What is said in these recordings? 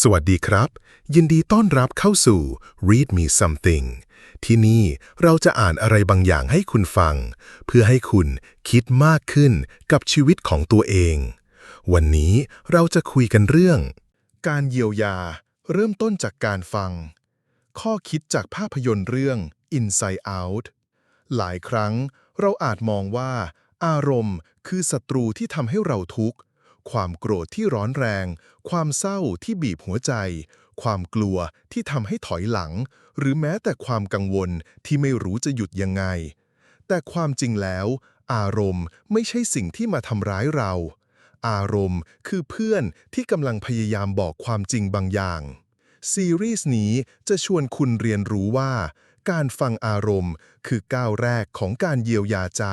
สวัสดีครับ ยินดีต้อนรับเข้าสู่ Read Me Something ที่นี่เราจะอ่านอะไรบางอย่างให้คุณฟัง เพื่อให้คุณคิดมากขึ้นกับชีวิตของตัวเอง วันนี้เราจะคุยกันเรื่อง การเยียวยา เริ่มต้นจากการฟัง ข้อคิดจากภาพยนตร์เรื่อง Inside Out หลายครั้งเราอาจมองว่า อารมณ์คือศัตรูที่ทำให้เราทุกข์ ความโกรธที่ร้อนแรง ความเศร้าที่บีบหัวใจ ความกลัวที่ทำให้ถอยหลัง หรือแม้แต่ความกังวลที่ไม่รู้จะหยุดยังไง แต่ความจริงแล้ว อารมณ์ไม่ใช่สิ่งที่มาทำร้ายเรา อารมณ์คือเพื่อนที่กำลังพยายามบอกความจริงบางอย่าง ซีรีส์นี้จะชวนคุณเรียนรู้ว่า การฟังอารมณ์คือก้าวแรกของการเยียวยาใจ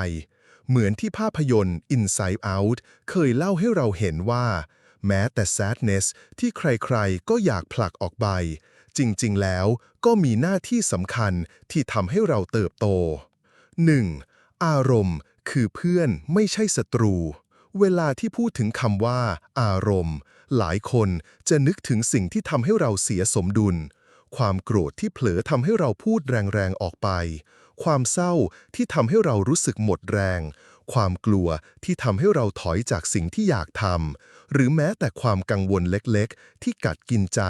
เหมือนที่ภาพยนตร์ Inside Out เคยเล่าให้เราเห็นว่า แม้แต่ sadness ที่ใครๆ ก็อยากผลักออกไป จริงๆ แล้วก็มีหน้าที่สำคัญที่ทำให้เราเติบโต 1. อารมณ์คือเพื่อนไม่ใช่ศัตรู เวลาที่พูดถึงคำว่า อารมณ์ หลายคนจะนึกถึงสิ่งที่ทำให้เราเสียสมดุล ความโกรธที่เผลอทำให้เราพูดแรงๆ ออกไป ความเศร้าที่ทำให้เรารู้สึกหมดแรง ความกลัวที่ทำให้เราถอยจากสิ่งที่อยากทำหรือแม้แต่ความกังวลเล็กๆ ที่กัดกินใจ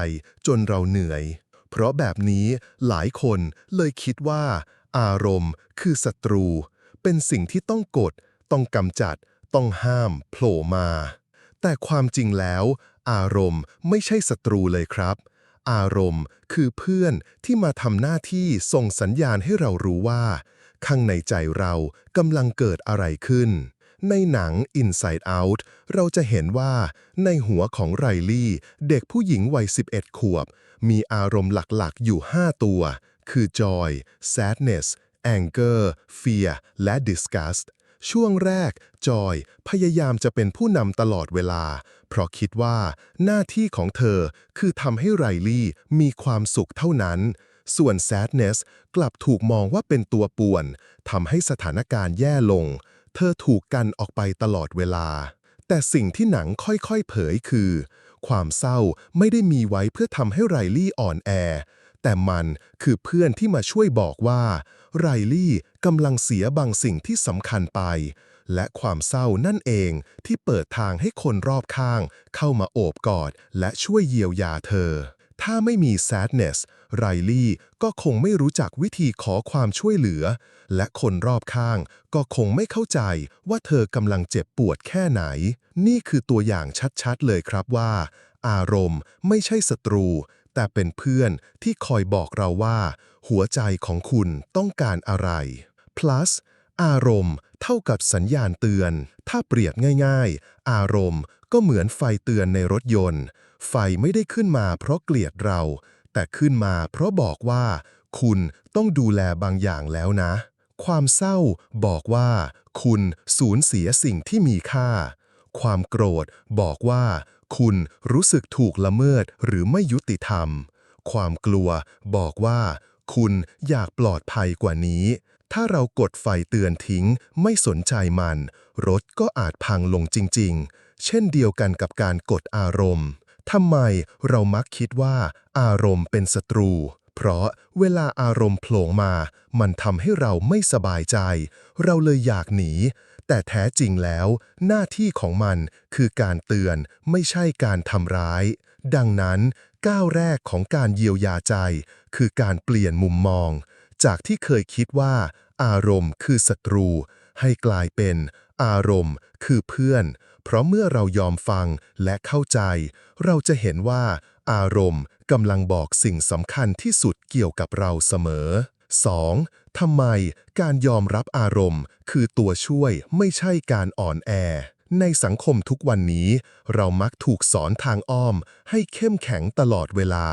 จนเราเหนื่อย เพราะแบบนี้หลายคนเลยคิดว่า อารมณ์คือศัตรู เป็นสิ่งที่ต้องกด ต้องกำจัด ต้องห้ามโผล่มา แต่ความจริงแล้ว อารมณ์ไม่ใช่ศัตรูเลยครับ อารมณ์ คือเพื่อนที่มาทำหน้าที่ส่งสัญญาณให้เรารู้ว่า ข้างในใจเรากำลังเกิดอะไรขึ้น ในหนัง Inside Out เราจะเห็นว่า ในหัวของไรลี่ เด็กผู้หญิงวัย 11 ขวบ มีอารมณ์หลักๆ อยู่ 5 ตัว คือ joy sadness anger fear และ disgust ช่วงแรก จอยพยายามจะเป็นผู้นำตลอดเวลา เพราะคิดว่าหน้าที่ของเธอคือทำให้ไรลี่มีความสุขเท่านั้น ส่วน sadness กลับถูกมองว่าเป็นตัวป่วนทำให้สถานการณ์แย่ลง เธอถูกกันออกไปตลอดเวลา แต่สิ่งที่หนังค่อยๆเผยคือ ความเศร้าไม่ได้มีไว้เพื่อทำให้ไรลี่อ่อนแอ แต่มันคือเพื่อนที่มาช่วยบอกว่าไรลี่กำลังเสียบางสิ่งที่สำคัญไป และความเศร้านั่นเองที่เปิดทางให้คนรอบข้าง เข้ามาโอบกอด และช่วยเยียวยาเธอ ถ้าไม่มี sadness ไรลี่ก็คงไม่รู้จักวิธีขอความช่วยเหลือ และคนรอบข้างก็คงไม่เข้าใจว่าเธอกำลังเจ็บปวดแค่ไหน นี่คือตัวอย่างชัดๆเลยครับว่า อารมณ์ไม่ใช่ศัตรู แต่เป็นเพื่อนที่คอยบอกเราว่า หัวใจของคุณต้องการอะไร plus อารมณ์เท่ากับสัญญาณเตือน ถ้าเปรียบง่าย ๆ อารมณ์ก็เหมือนไฟเตือนในรถยนต์ ไฟไม่ได้ขึ้นมาเพราะเกลียดเรา แต่ขึ้นมาเพราะบอกว่า คุณต้องดูแลบางอย่างแล้วนะ ความเศร้าบอกว่า คุณสูญเสียสิ่งที่มีค่า ความโกรธบอกว่า คุณรู้สึกถูกละเมิดหรือไม่ยุติธรรม ความกลัวบอกว่า คุณอยากปลอดภัยกว่านี้ ถ้าเรากดไฟเตือนทิ้ง ไม่สนใจมัน รถก็อาจพังลงจริง ๆ เช่นเดียวกันกับการกดอารมณ์ทำไมเรามักคิดว่า อารมณ์เป็นศัตรู เพราะเวลาอารมณ์โผล่มา มันทำให้เราไม่สบายใจ เราเลยอยากหนี แต่แท้จริงแล้ว หน้าที่ของมันคือการเตือนไม่ใช่การทำร้าย ดังนั้น ก้าวแรกของการเยียวยาใจ คือการเปลี่ยนมุมมอง จากที่เคยคิดว่า อารมณ์คือศัตรู ให้กลายเป็น อารมณ์ คือเพื่อน เพราะเมื่อเรายอมฟังและเข้าใจ เราจะเห็นว่า อารมณ์กำลังบอกสิ่งสำคัญที่สุดเกี่ยวกับเราเสมอ 2. ทำไมการยอมรับอารมณ์ คือตัวช่วยไม่ใช่การอ่อนแอ ในสังคมทุกวันนี้ เรามักถูกสอนทางอ้อม ให้เข้มแข็งตลอดเวลา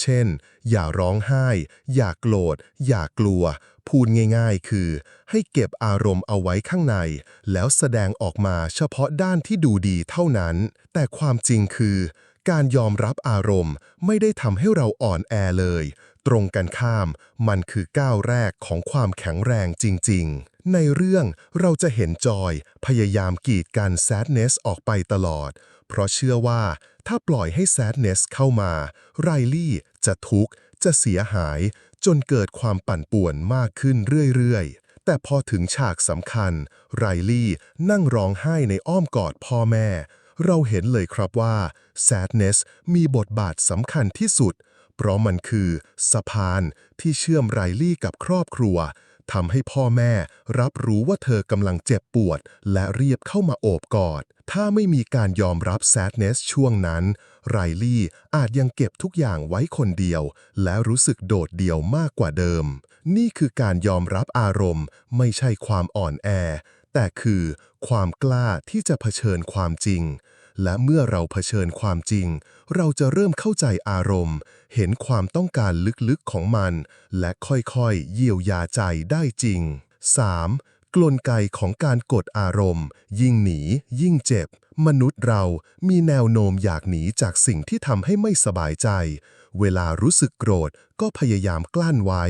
เช่น อย่าร้องไห้ อย่าโกรธ อย่ากลัว พูดง่ายๆ คือ ให้เก็บอารมณ์เอาไว้ข้างใน แล้วแสดงออกมาเฉพาะด้านที่ดูดีเท่านั้น แต่ความจริงคือ การยอมรับอารมณ์ไม่ได้ทำให้เราอ่อนแอเลย ตรงกันข้าม มันคือก้าวแรกของความแข็งแรงจริง ๆ ในเรื่องเราจะเห็นจอย พยายามกีดกัน sadness ออกไปตลอด เพราะเชื่อว่าถ้าปล่อยให้ sadness เข้ามาไรลี่จะทุกข์ จะเสียหาย จนเกิดความปั่นป่วนมากขึ้นเรื่อยๆแต่พอถึงฉากสำคัญ ไรลี่นั่งร้องไห้ในอ้อมกอดพ่อแม่ เราเห็นเลยครับว่า sadness มีบทบาทสำคัญที่สุด เพราะมันคือ สะพานที่เชื่อมไรลี่กับครอบครัวทำให้พ่อแม่รับรู้ว่าเธอกำลังเจ็บปวด และเรียบเข้ามาโอบกอด ถ้าไม่มีการยอมรับ sadness ช่วงนั้น ไรลี่อาจยังเก็บทุกอย่างไว้คนเดียว และรู้สึกโดดเดี่ยวมากกว่าเดิม นี่คือการยอมรับอารมณ์ ไม่ใช่ความอ่อนแอ แต่คือความกล้าที่จะเผชิญความจริง และเมื่อเราเผชิญความจริง เราจะเริ่มเข้าใจอารมณ์ เห็นความต้องการลึกๆของมัน และค่อยๆ เยียวยาใจได้จริง 3. กลไกของการกดอารมณ์ ยิ่งหนี ยิ่งเจ็บ มนุษย์เรามีแนวโน้มอยากหนีจากสิ่งที่ทำให้ไม่สบายใจ เวลารู้สึกโกรธก็พยายามกลั้นไว้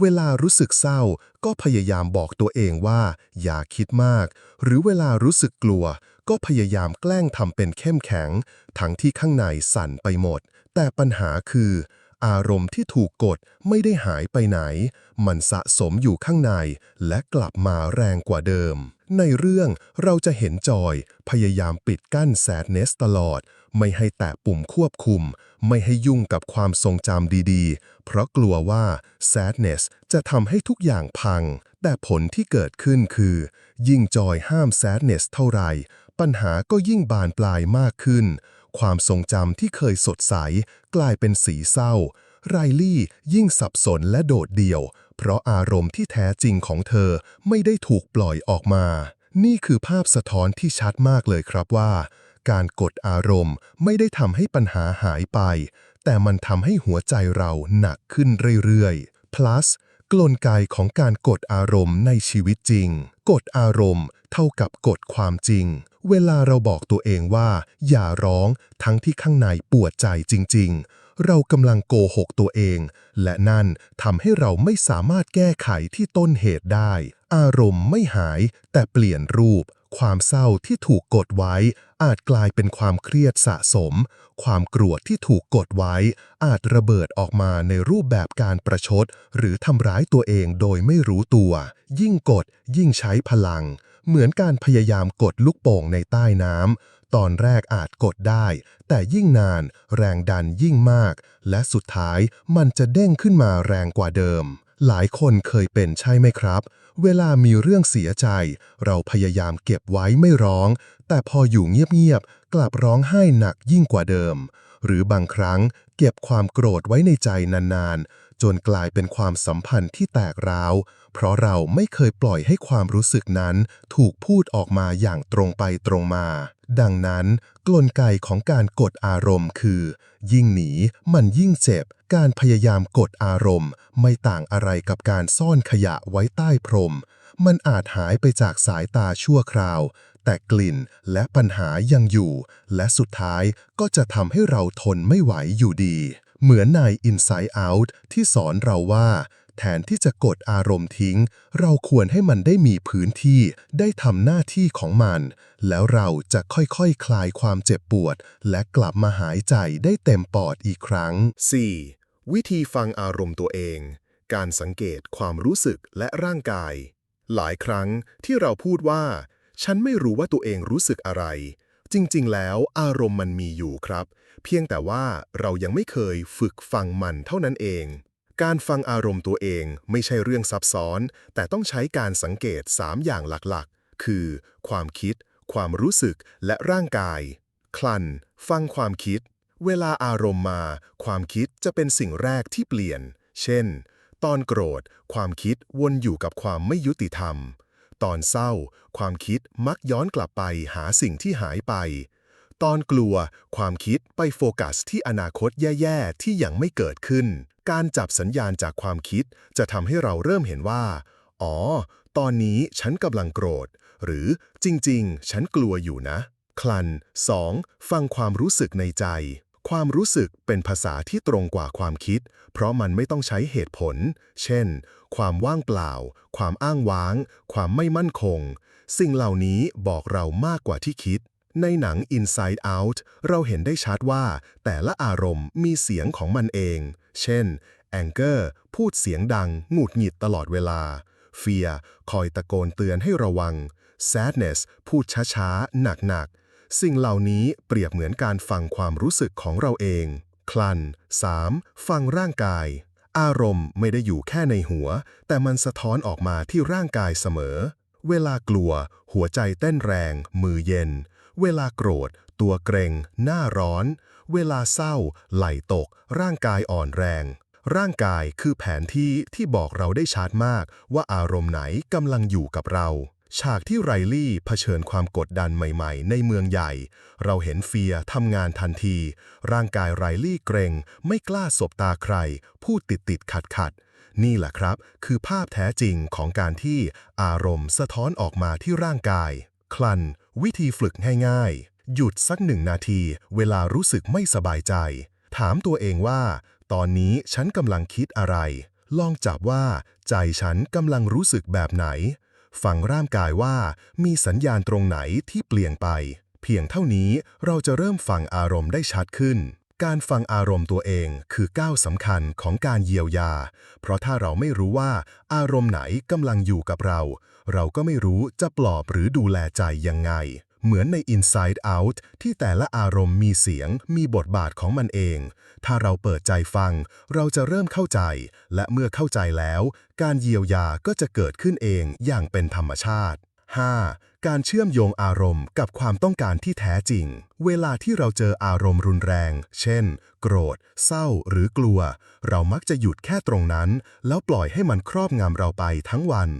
เวลารู้สึกเศร้า ก็พยายามบอกตัวเองว่า อย่าคิดมาก หรือเวลารู้สึกกลัว ก็พยายามแกล้งทำเป็นเข้มแข็ง ทั้งที่ข้างในสั่นไปหมด แต่ปัญหาคือ อารมณ์ที่ถูกกดไม่ได้หายไปไหน มันสะสมอยู่ข้างใน และกลับมาแรงกว่าเดิม ในเรื่องเราจะเห็นจอย พยายามปิดกั้นแซดเนสตลอด ไม่ให้แตะปุ่มควบคุม ไม่ให้ยุ่งกับความทรงจำดีๆ เพราะกลัวว่า sadness จะทำให้ทุกอย่างพังแต่ผลที่เกิดขึ้นคือ ยิ่งจอยห้าม sadness เท่าไหร่ ปัญหาก็ยิ่งบานปลายมากขึ้น ความทรงจำที่เคยสดใส กลายเป็นสีเศร้า ไรลี่ยิ่งสับสนและโดดเดี่ยว เพราะอารมณ์ที่แท้จริงของเธอไม่ได้ถูกปล่อยออกมา นี่คือภาพสะท้อนที่ชัดมากเลยครับว่า การกดอารมณ์ไม่ได้ทำให้ปัญหาหายไป แต่มันทำให้หัวใจเราหนักขึ้นเรื่อยๆ plus กลไกของการกดอารมณ์ในชีวิตจริง กฎอารมณ์ เท่ากับกฎความจริง เวลาเราบอกตัวเองว่า อย่าร้องทั้งที่ข้างในปวดใจจริง ๆ เรากำลังโกหกตัวเอง และนั่นทำให้เราไม่สามารถแก้ไขที่ต้นเหตุได้ อารมณ์ไม่หายแต่เปลี่ยนรูป ความเศร้าที่ถูกกดไว้ อาจกลายเป็นความเครียดสะสม ความกรวดที่ถูกกดไว้ อาจระเบิดออกมาในรูปแบบการประชด หรือทำร้ายตัวเองโดยไม่รู้ตัว ยิ่งกดยิ่งใช้พลัง เหมือนการพยายามกดลูกโป่งในใต้น้ำตอนแรกอาจกดได้ แต่ยิ่งนาน แรงดันยิ่งมาก และสุดท้ายมันจะเด้งขึ้นมาแรงกว่าเดิม หลายคนเคยเป็นใช่ไหมครับ เวลามีเรื่องเสียใจ เราพยายามเก็บไว้ไม่ร้อง แต่พออยู่เงียบๆ กลับร้องไห้หนักยิ่งกว่าเดิม หรือบางครั้งเก็บความโกรธไว้ในใจนานๆ จนกลายเป็นความสัมพันธ์ที่แตกร้าว เพราะเราไม่เคยปล่อยให้ความรู้สึกนั้น ถูกพูดออกมาอย่างตรงไปตรงมา ดังนั้น กลไกของการกดอารมณ์คือ ยิ่งหนีมันยิ่งเจ็บ การพยายามกดอารมณ์ ไม่ต่างอะไรกับการซ่อนขยะไว้ใต้พรม มันอาจหายไปจากสายตาชั่วคราว แต่กลิ่นและปัญหายังอยู่ และสุดท้ายก็จะทำให้เราทนไม่ไหวอยู่ดี เหมือนใน Inside Out ที่สอนเราว่า แทนที่จะกดอารมณ์ทิ้ง เราควรให้มันได้มีพื้นที่ได้ทำหน้าที่ของมัน แล้วเราจะค่อยๆคคลายความเจ็บปวด และกลับมาหายใจได้เต็มปอดอีกครั้ง 4. วิธีฟังอารมณ์ตัวเอง การสังเกตความรู้สึกและร่างกาย หลายครั้งที่เราพูดว่า ฉันไม่รู้ว่าตัวเองรู้สึกอะไร จริงๆ แล้วอารมณ์มันมีอยู่ครับ เพียงแต่ว่าเรายังไม่เคยฝึกฟังมันเท่านั้นเอง การฟังอารมณ์ตัวเองไม่ใช่เรื่องซับซ้อน แต่ต้องใช้การสังเกต 3 อย่างหลักๆ คือ ความคิด ความรู้สึก และร่างกาย คลัน ฟังความคิด เวลาอารมณ์มา ความคิดจะเป็นสิ่งแรกที่เปลี่ยน เช่น ตอนโกรธ ความคิดวนอยู่กับความไม่ยุติธรรม ตอนเศร้า ความคิดมักย้อนกลับไปหาสิ่งที่หายไป ตอนกลัว ความคิดไปโฟกัสที่อนาคตแย่ๆ ที่ยังไม่เกิดขึ้น การจับสัญญาณจากความคิดจะทำให้เราเริ่มเห็นว่า อ๋อ ตอนนี้ฉันกำลังโกรธ หรือจริงๆ ฉันกลัวอยู่นะ คลัน 2. ฟังความรู้สึกในใจ ความรู้สึกเป็นภาษาที่ตรงกว่าความคิด เพราะมันไม่ต้องใช้เหตุผล เช่น ความว่างเปล่า ความอ้างว้าง ความไม่มั่นคง สิ่งเหล่านี้บอกเรามากกว่าที่คิด ในหนัง Inside Out เราเห็นได้ชัดว่า แต่ละอารมณ์มีเสียงของมันเอง เช่น Anger พูดเสียงดัง หงุดหงิดตลอดเวลา Fear คอยตะโกนเตือนให้ระวัง Sadness พูดช้าๆ หนักๆ สิ่งเหล่านี้เปรียบเหมือนการฟังความรู้สึกของเราเอง คลัน 3. ฟังร่างกาย อารมณ์ไม่ได้อยู่แค่ในหัว แต่มันสะท้อนออกมาที่ร่างกายเสมอ เวลากลัว หัวใจเต้นแรง มือเย็น เวลาโกรธ ตัวเกรงหน้าร้อน เวลาเศร้า ไหลตก ร่างกายอ่อนแรง ร่างกายคือแผนที่ที่บอกเราได้ชัดมากว่าอารมณ์ไหนกำลังอยู่กับเรา ฉากที่ไรลี่เผชิญความกดดันใหม่ๆ ในเมืองใหญ่ เราเห็นเฟียทำงานทันที ร่างกายไรลี่เกรงไม่กล้าสบตาใคร พูดติดติดขัดขัดนี่แหละครับ คือภาพแท้จริงของการที่อารมณ์สะท้อนออกมาที่ร่างกาย คลัน วิธีฝึกง่ายๆ หยุดสักหนึ่งนาที เวลารู้สึกไม่สบายใจ ถามตัวเองว่า ตอนนี้ฉันกำลังคิดอะไร ลองจับว่า ใจฉันกำลังรู้สึกแบบไหน ฟังร่างกายว่า มีสัญญาณตรงไหนที่เปลี่ยนไป เพียงเท่านี้เราจะเริ่มฟังอารมณ์ได้ชัดขึ้น การฟังอารมณ์ตัวเองคือก้าวสำคัญของการเยียวยา เพราะถ้าเราไม่รู้ว่าอารมณ์ไหนกำลังอยู่กับเรา เราก็ไม่รู้จะปลอบหรือดูแลใจยังไง เหมือนใน Inside Out ที่แต่ละอารมณ์มีเสียง มีบทบาทของมันเอง ถ้าเราเปิดใจฟัง เราจะเริ่มเข้าใจ และเมื่อเข้าใจแล้ว การเยียวยาก็จะเกิดขึ้นเองอย่างเป็นธรรมชาติ 5. การเชื่อมโยงอารมณ์กับความต้องการที่แท้จริง เวลาที่เราเจออารมณ์รุนแรง เช่น โกรธ เศร้า หรือกลัว เรามักจะหยุดแค่ตรงนั้น แล้วปล่อยให้มันครอบงำเราไปทั้งวัน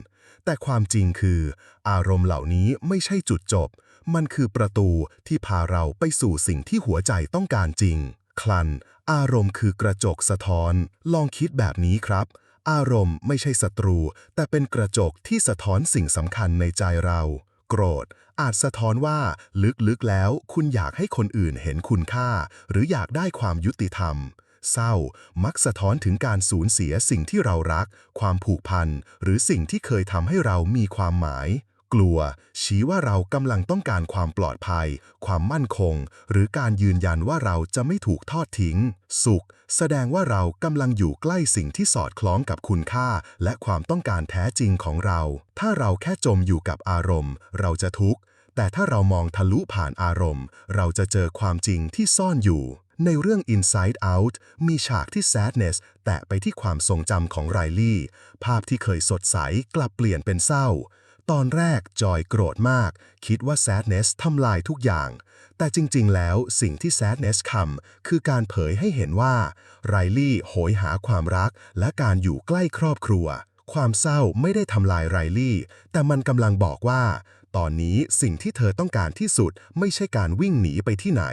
แต่ความจริงคือ อารมณ์เหล่านี้ไม่ใช่จุดจบ มันคือประตูที่พาเราไปสู่สิ่งที่หัวใจต้องการจริง คลัน อารมณ์คือกระจกสะท้อน ลองคิดแบบนี้ครับ อารมณ์ไม่ใช่ศัตรู แต่เป็นกระจกที่สะท้อนสิ่งสำคัญในใจเรา โกรธ อาจสะท้อนว่าลึกๆแล้ว คุณอยากให้คนอื่นเห็นคุณค่า หรืออยากได้ความยุติธรรม เศร้า มักสะท้อนถึงการสูญเสียสิ่งที่เรารัก ความผูกพัน หรือสิ่งที่เคยทำให้เรามีความหมาย กลัว ชี้ว่าเรากำลังต้องการความปลอดภัย ความมั่นคง หรือการยืนยันว่าเราจะไม่ถูกทอดทิ้ง สุข แสดงว่าเรากำลังอยู่ใกล้สิ่งที่สอดคล้องกับคุณค่า และความต้องการแท้จริงของเรา ถ้าเราแค่จมอยู่กับอารมณ์ เราจะทุกข์ แต่ถ้าเรามองทะลุผ่านอารมณ์ เราจะเจอความจริงที่ซ่อนอยู่ในเรื่อง Inside Out มีฉากที่ Sadness แตะไปที่ความทรงจำของไรลี่ ภาพที่เคยสดใสกลับเปลี่ยนเป็นเศร้า ตอนแรกจอยโกรธมาก คิดว่า Sadness ทำลายทุกอย่าง แต่จริงๆ แล้วสิ่งที่ Sadness คำคือการเผยให้เห็นว่าไรลี่โหยหาความรักและการอยู่ใกล้ครอบครัว ความเศร้าไม่ได้ทำลายไรลี่ แต่มันกำลังบอกว่า ตอนนี้สิ่งที่เธอต้องการที่สุดไม่ใช่การวิ่งหนีไปที่ไหน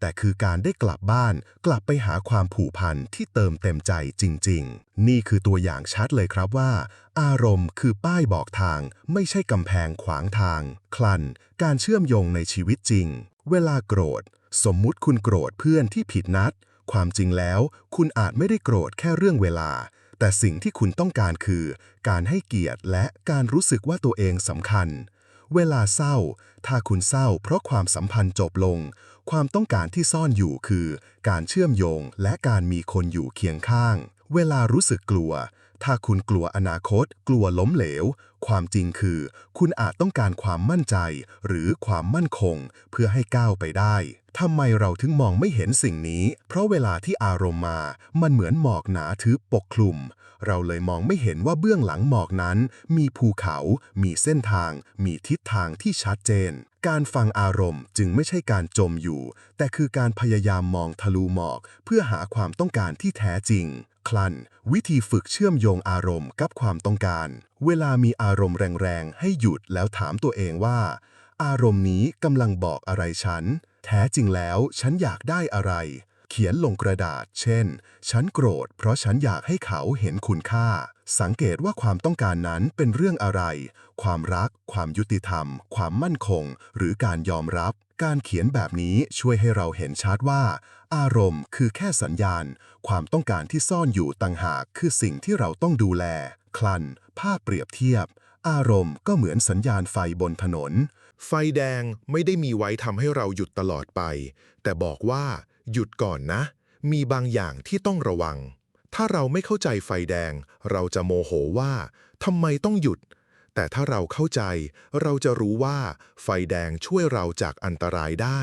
แต่คือการได้กลับบ้าน กลับไปหาความผูกพันที่เติมเต็มใจจริง ๆ นี่คือตัวอย่างชัดเลยครับว่า อารมณ์คือป้ายบอกทาง ไม่ใช่กำแพงขวางทาง คลัน การเชื่อมโยงในชีวิตจริง เวลาโกรธ สมมุติคุณโกรธเพื่อนที่ผิดนัด ความจริงแล้ว คุณอาจไม่ได้โกรธแค่เรื่องเวลาแต่สิ่งที่คุณต้องการคือ การให้เกียรติและการรู้สึกว่าตัวเองสำคัญ เวลาเศร้า ถ้าคุณเศร้าเพราะความสัมพันธ์จบลง ความต้องการที่ซ่อนอยู่คือ การเชื่อมโยงและการมีคนอยู่เคียงข้าง เวลารู้สึกกลัว ถ้าคุณกลัวอนาคต กลัวล้มเหลว ความจริงคือ คุณอาจต้องการความมั่นใจ หรือความมั่นคง เพื่อให้ก้าวไปได้ทำไมเราถึงมองไม่เห็นสิ่งนี้ เพราะเวลาที่อารมณ์มา มันเหมือนหมอกหนาทึบปกคลุม เราเลยมองไม่เห็นว่าเบื้องหลังหมอกนั้น มีภูเขา มีเส้นทาง มีทิศทางที่ชัดเจน การฟังอารมณ์จึงไม่ใช่การจมอยู่ แต่คือการพยายามมองทะลุหมอก เพื่อหาความต้องการที่แท้จริง คลัน วิธีฝึกเชื่อมโยงอารมณ์กับความต้องการ เวลามีอารมณ์แรงๆ ให้หยุดแล้วถามตัวเองว่า อารมณ์นี้กำลังบอกอะไรฉัน แท้จริงแล้วฉันอยากได้อะไร เขียนลงกระดาษ เช่น ฉันโกรธ เพราะฉันอยากให้เขาเห็นคุณค่า สังเกตว่าความต้องการนั้นเป็นเรื่องอะไร ความรัก ความยุติธรรม ความมั่นคง หรือการยอมรับ การเขียนแบบนี้ช่วยให้เราเห็นชัดว่า อารมณ์คือแค่สัญญาณ ความต้องการที่ซ่อนอยู่ต่างหากคือสิ่งที่เราต้องดูแล คลัน ภาพเปรียบเทียบ อารมณ์ก็เหมือนสัญญาณไฟบนถนน ไฟแดงไม่ได้มีไว้ทำให้เราหยุดตลอดไป แต่บอกว่า หยุดก่อนนะ มีบางอย่างที่ต้องระวัง ถ้าเราไม่เข้าใจไฟแดง เราจะโมโหว่าทำไมต้องหยุด แต่ถ้าเราเข้าใจ เราจะรู้ว่า ไฟแดงช่วยเราจากอันตรายได้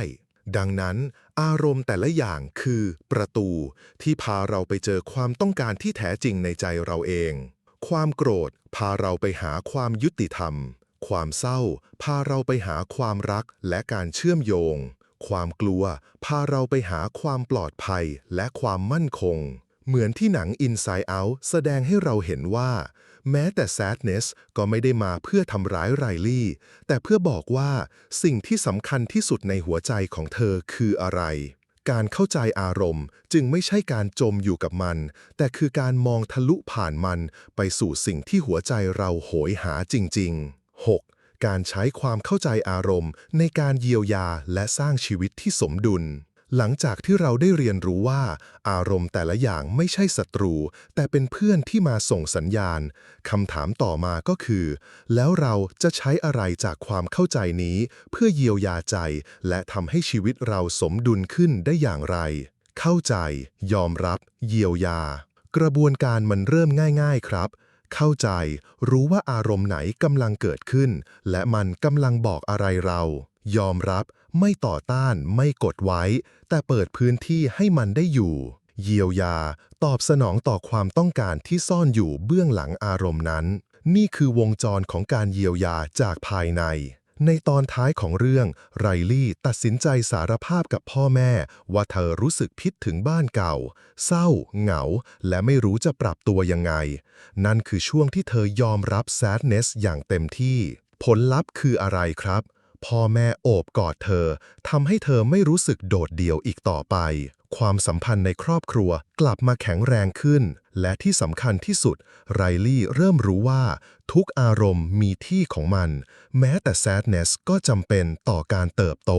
ดังนั้น อารมณ์แต่ละอย่างคือ ประตูที่พาเราไปเจอความต้องการที่แท้จริงในใจเราเอง ความโกรธ พาเราไปหาความยุติธรรม ความเศร้า พาเราไปหาความรักและการเชื่อมโยง ความกลัว พาเราไปหาความปลอดภัยและความมั่นคง เหมือนที่หนัง Inside Out แสดงให้เราเห็นว่า แม้แต่ sadness ก็ไม่ได้มาเพื่อทำร้ายไรลี่ แต่เพื่อบอกว่าสิ่งที่สำคัญที่สุดในหัวใจของเธอคืออะไร การเข้าใจอารมณ์จึงไม่ใช่การจมอยู่กับมัน แต่คือการมองทะลุผ่านมันไปสู่สิ่งที่หัวใจเราโหยหาจริง ๆ 6. การใช้ความเข้าใจอารมณ์ในการเยียวยาและสร้างชีวิตที่สมดุล หลังจากที่เราได้เรียนรู้ว่า อารมณ์แต่ละอย่างไม่ใช่ศัตรู แต่เป็นเพื่อนที่มาส่งสัญญาณคำถามต่อมาก็คือ แล้วเราจะใช้อะไรจากความเข้าใจนี้ เพื่อเยียวยาใจ และทำให้ชีวิตเราสมดุลขึ้นได้อย่างไร เข้าใจ ยอมรับ เยียวยา กระบวนการมันเริ่มง่าย ๆ ครับเข้าใจ รู้ว่าอารมณ์ไหนกำลังเกิดขึ้น และมันกำลังบอกอะไรเรา ยอมรับ ไม่ต่อต้านไม่กดไว้ แต่เปิดพื้นที่ให้มันได้อยู่ เยียวยา ตอบสนองต่อความต้องการที่ซ่อนอยู่เบื้องหลังอารมณ์นั้น นี่คือวงจรของการเยียวยาจากภายใน ในตอนท้ายของเรื่องไรลี่ตัดสินใจสารภาพกับพ่อแม่ ว่าเธอรู้สึกพิษถึงบ้านเก่า เศร้า เหงา และไม่รู้จะปรับตัวยังไง นั่นคือช่วงที่เธอยอมรับ sadness อย่างเต็มที่ ผลลัพธ์คืออะไรครับ พ่อแม่โอบกอดเธอทำให้เธอไม่รู้สึกโดดเดี่ยวอีกต่อไป ความสัมพันธ์ในครอบครัวกลับมาแข็งแรงขึ้น และที่สำคัญที่สุด ไรลี่เริ่มรู้ว่า ทุกอารมณ์มีที่ของมัน แม้แต่ sadness ก็จำเป็นต่อการเติบโต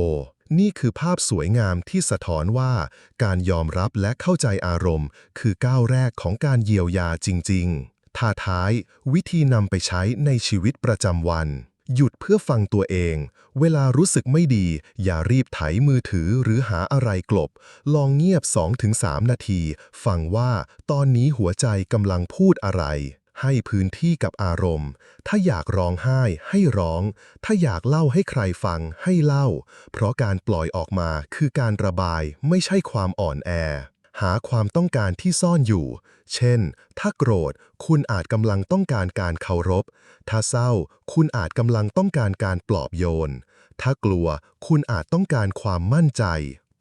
นี่คือภาพสวยงามที่สะท้อนว่า การยอมรับและเข้าใจอารมณ์ คือก้าวแรกของการเยียวยาจริง ๆท่าท้าย วิธีนำไปใช้ในชีวิตประจำวัน หยุดเพื่อฟังตัวเอง เวลารู้สึกไม่ดี อย่ารีบไถมือถือหรือหาอะไรกลบ ลองเงียบ 2-3 นาที ฟังว่าตอนนี้หัวใจกำลังพูดอะไร ให้พื้นที่กับอารมณ์ ถ้าอยากร้องไห้ให้ร้อง ถ้าอยากเล่าให้ใครฟังให้เล่า เพราะการปล่อยออกมาคือการระบายไม่ใช่ความอ่อนแอ หาความต้องการที่ซ่อนอยู่ เช่น ถ้าโกรธ คุณอาจกำลังต้องการการเคารพ ถ้าเศร้า คุณอาจกำลังต้องการการปลอบโยน ถ้ากลัว คุณอาจต้องการความมั่นใจ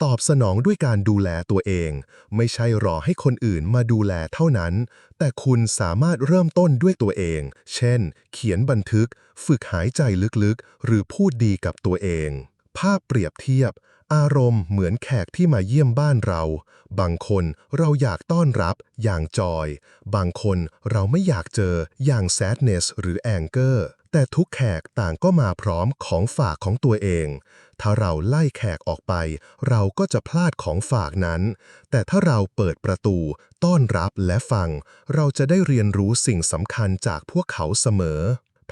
ตอบสนองด้วยการดูแลตัวเอง ไม่ใช่รอให้คนอื่นมาดูแลเท่านั้น แต่คุณสามารถเริ่มต้นด้วยตัวเอง เช่น เขียนบันทึก ฝึกหายใจลึกๆ หรือพูดดีกับตัวเอง ภาพเปรียบเทียบ อารมณ์เหมือนแขกที่มาเยี่ยมบ้านเรา บางคนเราอยากต้อนรับอย่างจอย บางคนเราไม่อยากเจออย่าง sadness หรือ anger แต่ทุกแขกต่างก็มาพร้อมของฝากของตัวเอง ถ้าเราไล่แขกออกไป เราก็จะพลาดของฝากนั้น แต่ถ้าเราเปิดประตู ต้อนรับและฟัง เราจะได้เรียนรู้สิ่งสำคัญจากพวกเขาเสมอ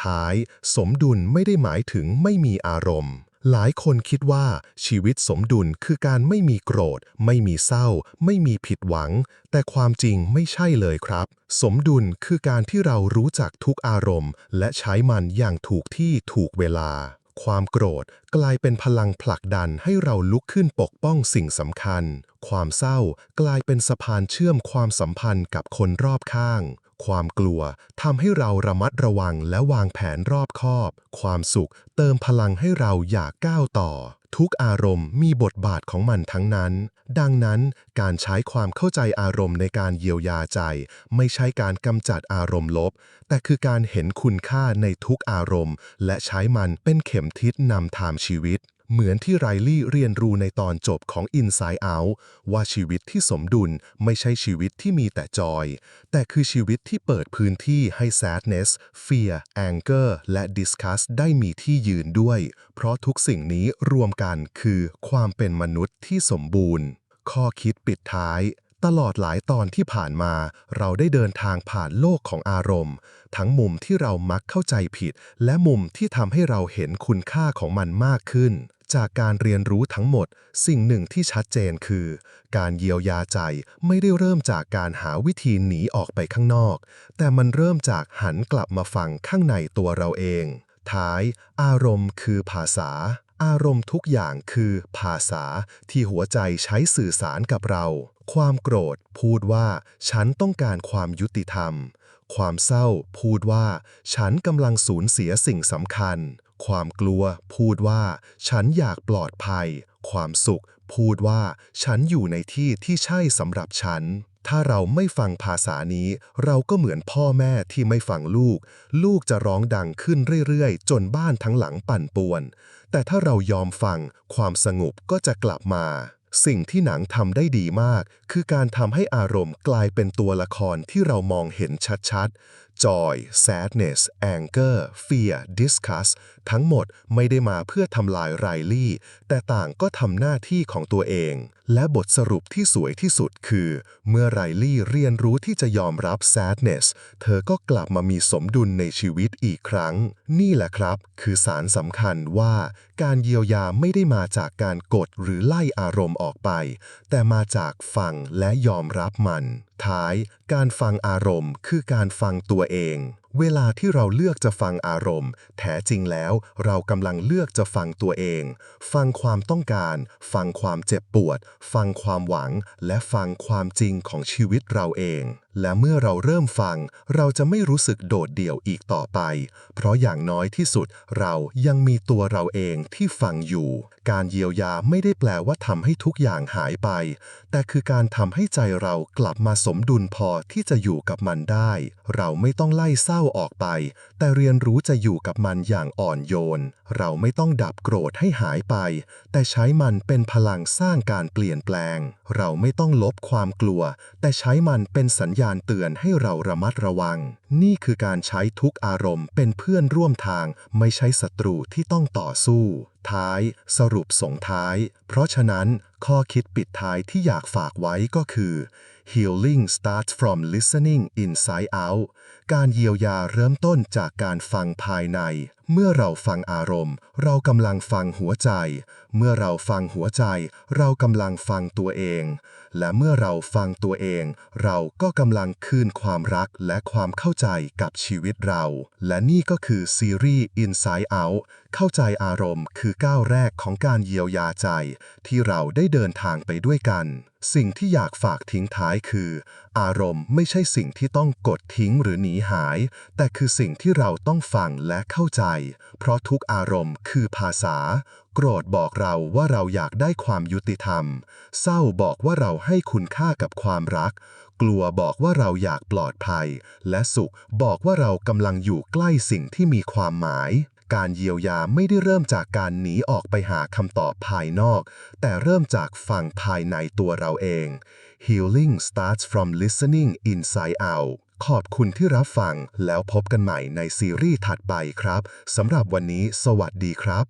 ท้าย สมดุลไม่ได้หมายถึงไม่มีอารมณ์ หลายคนคิดว่าชีวิตสมดุลคือการไม่มีโกรธ ไม่มีเศร้า ไม่มีผิดหวัง แต่ความจริงไม่ใช่เลยครับ สมดุลคือการที่เรารู้จักทุกอารมณ์ และใช้มันอย่างถูกที่ถูกเวลา ความโกรธกลายเป็นพลังผลักดันให้เราลุกขึ้นปกป้องสิ่งสำคัญ ความเศร้ากลายเป็นสะพานเชื่อมความสัมพันธ์กับคนรอบข้าง ความกลัวทำให้เราระมัดระวังและวางแผนรอบคอบ ความสุขเติมพลังให้เราอยากก้าวต่อ ทุกอารมณ์มีบทบาทของมันทั้งนั้น ดังนั้นการใช้ความเข้าใจอารมณ์ในการเยียวยาใจ ไม่ใช่การกำจัดอารมณ์ลบ แต่คือการเห็นคุณค่าในทุกอารมณ์ และใช้มันเป็นเข็มทิศนำทางชีวิต เหมือนที่ไรลี่เรียนรู้ในตอนจบของ Inside Out ว่าชีวิตที่สมดุลไม่ใช่ชีวิตที่มีแต่จอย แต่คือชีวิตที่เปิดพื้นที่ให้ sadness fear anger และ disgust ได้มีที่ยืนด้วย เพราะทุกสิ่งนี้รวมกันคือความเป็นมนุษย์ที่สมบูรณ์ ข้อคิดปิดท้ายตลอดหลายตอนที่ผ่านมา เราได้เดินทางผ่านโลกของอารมณ์ ทั้งมุมที่เรามักเข้าใจผิด และมุมที่ทำให้เราเห็นคุณค่าของมันมากขึ้น จากการเรียนรู้ทั้งหมด สิ่งหนึ่งที่ชัดเจนคือ การเยียวยาใจไม่ได้เริ่มจากการหาวิธีหนีออกไปข้างนอก แต่มันเริ่มจากหันกลับมาฟังข้างในตัวเราเอง ท้าย อารมณ์คือภาษา อารมณ์ทุกอย่างคือภาษาที่หัวใจใช้สื่อสารกับเรา ความโกรธ พูดว่า ฉันต้องการความยุติธรรม ความเศร้า พูดว่า ฉันกำลังสูญเสียสิ่งสำคัญ ความกลัว พูดว่า ฉันอยากปลอดภัย ความสุข พูดว่า ฉันอยู่ในที่ที่ใช่สำหรับฉัน ถ้าเราไม่ฟังภาษานี้ เราก็เหมือนพ่อแม่ที่ไม่ฟังลูก ลูกจะร้องดังขึ้นเรื่อยๆ จนบ้านทั้งหลังปั่นป่วน แต่ถ้าเรายอมฟัง ความสงบก็จะกลับมาสิ่งที่หนังทำได้ดีมาก คือการทำให้อารมณ์กลายเป็นตัวละครที่เรามองเห็นชัดๆ joy sadness anger fear disgust ทั้งหมดไม่ได้มาเพื่อทำลายไรลี่ แต่ต่างก็ทำหน้าที่ของตัวเอง และบทสรุปที่สวยที่สุดคือ เมื่อไรลี่เรียนรู้ที่จะยอมรับ sadness เธอก็กลับมามีสมดุลในชีวิตอีกครั้ง นี่แหละครับ คือสารสำคัญว่า การเยียวยาไม่ได้มาจากการกดหรือไล่อารมณ์ออกไป แต่มาจากฟังและยอมรับมัน ท้าย การฟังอารมณ์คือการฟังตัวเอง เวลาที่เราเลือกจะฟังอารมณ์ แท้จริงแล้วเรากำลังเลือกจะฟังตัวเอง ฟังความต้องการ ฟังความเจ็บปวด ฟังความหวัง และฟังความจริงของชีวิตเราเอง และเมื่อเราเริ่มฟัง เราจะไม่รู้สึกโดดเดี่ยวอีกต่อไป เพราะอย่างน้อยที่สุด เรายังมีตัวเราเองที่ฟังอยู่ การเยียวยาไม่ได้แปลว่าทำให้ทุกอย่างหายไป แต่คือการทำให้ใจเรากลับมาสมดุลพอที่จะอยู่กับมันได้ เราไม่ต้องไล่เศร้าออกไป แต่เรียนรู้จะอยู่กับมันอย่างอ่อนโยน เราไม่ต้องดับโกรธให้หายไป แต่ใช้มันเป็นพลังสร้างการเปลี่ยนแปลง เราไม่ต้องลบความกลัว แต่ใช้มันเป็นสัญญาณเตือนให้เราระมัดระวัง นี่คือการใช้ทุกอารมณ์เป็นเพื่อนร่วมทาง ไม่ใช่ศัตรูที่ต้องต่อสู้ ท้าย สรุปส่งท้าย เพราะฉะนั้นข้อคิดปิดท้ายที่อยากฝากไว้ก็คือ healing starts from listening inside out การเยียวยาเริ่มต้นจากการฟังภายใน เมื่อเราฟังอารมณ์ เรากำลังฟังหัวใจ เมื่อเราฟังหัวใจ เรากำลังฟังตัวเอง และเมื่อเราฟังตัวเอง เราก็กำลังคืนความรักและความเข้าใจกับชีวิตเรา และนี่ก็คือซีรีส์ Inside Out เข้าใจอารมณ์คือก้าวแรกของการเยียวยาใจ ที่เราได้เดินทางไปด้วยกัน สิ่งที่อยากฝากทิ้งท้ายคือ อารมณ์ไม่ใช่สิ่งที่ต้องกดทิ้งหรือหนีหาย แต่คือสิ่งที่เราต้องฟังและเข้าใจ เพราะทุกอารมณ์คือภาษา โกรธบอกเราว่าเราอยากได้ความยุติธรรม เศร้าบอกว่าเราให้คุณค่ากับความรัก กลัวบอกว่าเราอยากปลอดภัย และสุขบอกว่าเรากำลังอยู่ใกล้สิ่งที่มีความหมาย การเยียวยาไม่ได้เริ่มจากการหนีออกไปหาคำตอบภายนอก แต่เริ่มจากฟังภายในตัวเราเอง Healing starts from listening inside out ขอบคุณที่รับฟังแล้วพบกันใหม่ในซีรีส์ถัดไปครับสำหรับวันนี้ สวัสดีครับ